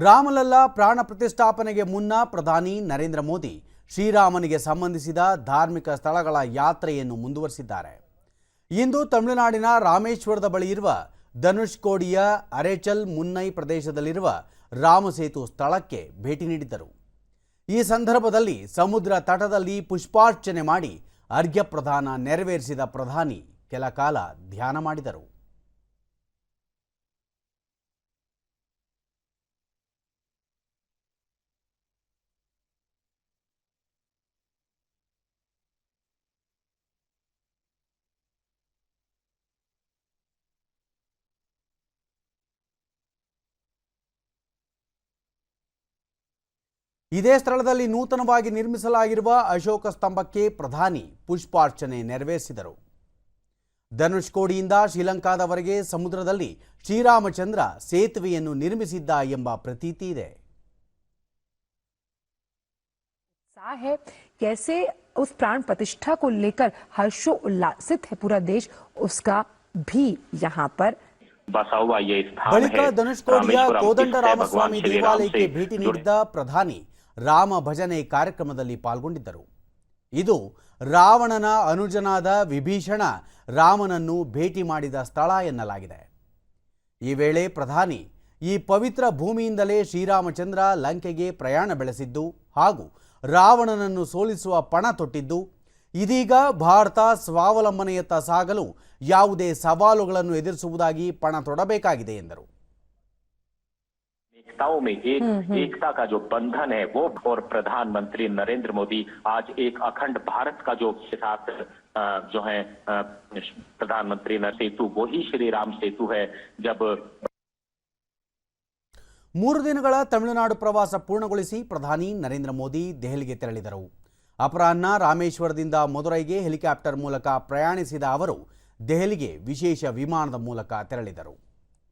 ರಾಮಲಲ್ಲಾ ಪ್ರಾಣ ಪ್ರತಿಷ್ಠಾಪನೆಗೆ ಮುನ್ನ ಪ್ರಧಾನಿ ನರೇಂದ್ರ ಮೋದಿ ಶ್ರೀರಾಮನಿಗೆ ಸಂಬಂಧಿಸಿದ ಧಾರ್ಮಿಕ ಸ್ಥಳಗಳ ಯಾತ್ರೆಯನ್ನು ಮುಂದುವರಿಸಿದ್ದಾರೆ. ಇಂದು ತಮಿಳುನಾಡಿನ ರಾಮೇಶ್ವರದ ಬಳಿ ಇರುವ ಧನುಷ್ಕೋಡಿಯ ಅರೆಚಲ್ ಮುನ್ನೈ ಪ್ರದೇಶದಲ್ಲಿರುವ ರಾಮಸೇತು ಸ್ಥಳಕ್ಕೆ ಭೇಟಿ ನೀಡಿದ್ದರು. ಈ ಸಂದರ್ಭದಲ್ಲಿ ಸಮುದ್ರ ತಟದಲ್ಲಿ ಪುಷ್ಪಾರ್ಚನೆ ಮಾಡಿ ಅರ್ಘ್ಯ ಪ್ರದಾನ ನೆರವೇರಿಸಿದ ಪ್ರಧಾನಿ ಕೆಲ ಕಾಲ ಧ್ಯಾನ ಮಾಡಿದರು. ಇದೇ ಸ್ಥಳದಲ್ಲಿ ನೂತನವಾಗಿ ನಿರ್ಮಿಸಲಾಗಿರುವ ಅಶೋಕ ಸ್ತಂಭಕ್ಕೆ ಪ್ರಧಾನಿ ಪುಷ್ಪಾರ್ಚನೆ ನೆರವೇರಿಸಿದರು ಧನುಷ್ಕೋಡಿಯಿಂದ ಶ್ರೀಲಂಕಾದವರೆಗೆ ಸಮುದ್ರದಲ್ಲಿ ಶ್ರೀರಾಮಚಂದ್ರ ಸೇತುವೆಯನ್ನು ನಿರ್ಮಿಸಿದ್ದ ಎಂಬ ಪ್ರತೀತಿ ಇದೆ उत्साह है कैसे उस प्राण प्रतिष्ठा को लेकर हर्षो उल्लासित है पूरा देश उसका भी यहाँ पर बसा हुआ ये स्थान ಬಳಿಕ है ಧನುಷ್ಕೋಡಿಯ रामेश्वरम ಕೋದಂಡ स्थित है भगवान ರಾಮಸ್ವಾಮಿ श्री राम ದೇವಾಲಯಕ್ಕೆ से ಭೇಟಿ जुड़े ನೀಡಿದ್ದ ಪ್ರಧಾನಿ ರಾಮ ಭಜನೆ ಕಾರ್ಯಕ್ರಮದಲ್ಲಿ ಪಾಲ್ಗೊಂಡಿದ್ದರು. ಇದು ರಾವಣನ ಅನುಜನಾದ ವಿಭೀಷಣ ರಾಮನನ್ನು ಭೇಟಿ ಮಾಡಿದ ಸ್ಥಳ ಎನ್ನಲಾಗಿದೆ. ಈ ವೇಳೆ ಪ್ರಧಾನಿ ಈ ಪವಿತ್ರ ಭೂಮಿಯಿಂದಲೇ ಶ್ರೀರಾಮಚಂದ್ರ ಲಂಕೆಗೆ ಪ್ರಯಾಣ ಬೆಳೆಸಿದ್ದು ಹಾಗೂ ರಾವಣನನ್ನು ಸೋಲಿಸುವ ಪಣ ತೊಟ್ಟಿದ್ದು, ಇದೀಗ ಭಾರತ ಸ್ವಾವಲಂಬನೆಯತ್ತ ಸಾಗಲು ಯಾವುದೇ ಸವಾಲುಗಳನ್ನು ಎದುರಿಸುವುದಾಗಿ ಪಣ ತೊಡಬೇಕಾಗಿದೆ ಎಂದರು. एकताओं में एक एकता का जो बंधन है वो और प्रधानमंत्री नरेंद्र मोदी आज एक अखंड भारत का जो साथ अ, जो है अ, प्रधानमंत्री न सेतु वही श्री राम सेतु है जब ಮೂರು ದಿನಗಳ ತಮಿಳುನಾಡು ಪ್ರವಾಸ ಪೂರ್ಣಗೊಳಿಸಿ ಪ್ರಧಾನಿ ನರೇಂದ್ರ ಮೋದಿ ದೆಹಲಿಗೆ ತೆರಳಿದರು ಅಪರಾಹ್ನ ರಾಮೇಶ್ವರದಿಂದ ಮದುರೈಗೆ ಹೆಲಿಕಾಪ್ಟರ್ ಮೂಲಕ ಪ್ರಯಾಣಿಸಿದ ಅವರು ದೆಹಲಿಗೆ ವಿಶೇಷ ವಿಮಾನದ ಮೂಲಕ ತೆರಳಿದರು